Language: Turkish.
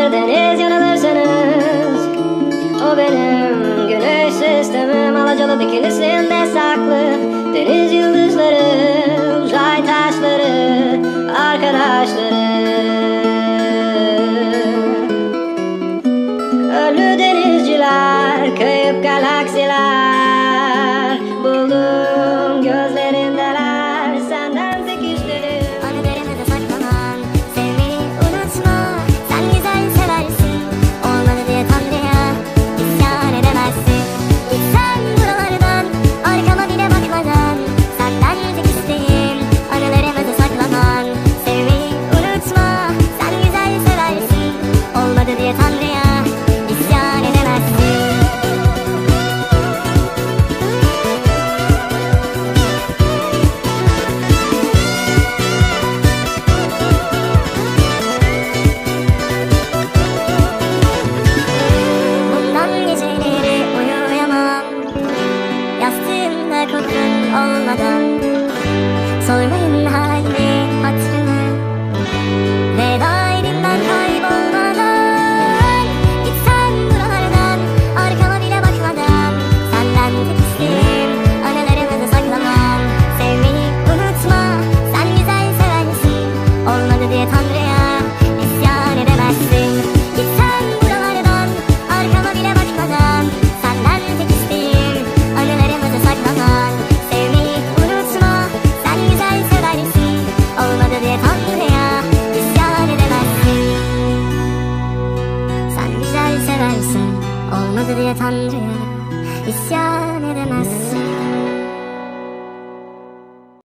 Deniz yanılırsınız. O benim güneş istemem Alacalı dikilisin desem Sormayın halimi hatırını. Ve dairimden kaybolmadan Gitsen buralardan arkama bile bakmadan. Senden tek isteğim anılarımı da saklamam. Sevmeyi unutma sen güzel sevensin Olmadı diye Tanrı'ya seversen Olmadı diye Tanrı'ya isyan edemezsin.